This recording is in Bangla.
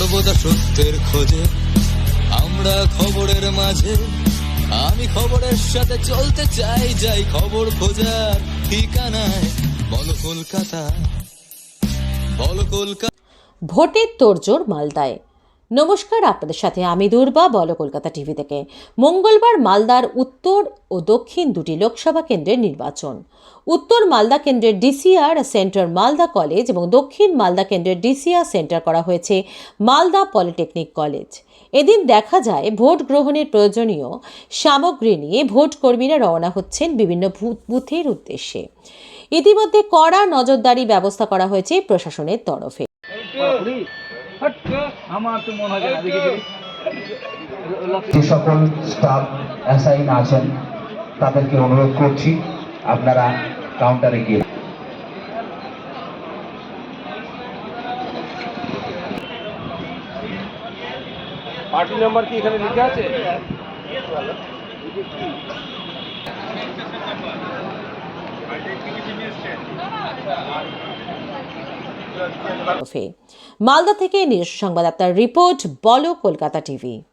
সর্বদা সত্যের খোঁজে। আমরা খবরের মাঝে। আমি খবরের সাথে চলতে চাই, যাই খবর খোঁজার ঠিকানায়। বল কলকাতা। বল কলকাতা ভোটের তোড়জোড় মালদায়। নমস্কার, আপনাদের সাথে আমি দুর্বা, বলো কলকাতা টিভি থেকে। মঙ্গলবার মালদার উত্তর ও দক্ষিণ দুটি লোকসভা কেন্দ্রের নির্বাচন। উত্তর মালদা কেন্দ্রের ডিসিআর সেন্টার মালদা কলেজ এবং দক্ষিণ মালদা কেন্দ্রের ডিসিআর সেন্টার করা হয়েছে মালদা পলিটেকনিক কলেজ। এদিন দেখা যায়, ভোট গ্রহণের প্রয়োজনীয় সামগ্রী নিয়ে ভোট কর্মীরা রওনা হচ্ছেন বিভিন্ন বুথের উদ্দেশ্যে। ইতিমধ্যে কড়া নজরদারি ব্যবস্থা করা হয়েছে প্রশাসনের তরফে। আমার তো মনে হয় যে সকল স্টাফ অ্যাসাইন আছেন তাদেরকে অনুরোধ করছি আপনারা কাউন্টারে গিয়ে পার্টি নাম্বার কি এখানে লেখা আছে? তরফে মালদা থেকে নিজস্ব সংবাদদাতার রিপোর্ট বলো কলকাতা টিভি।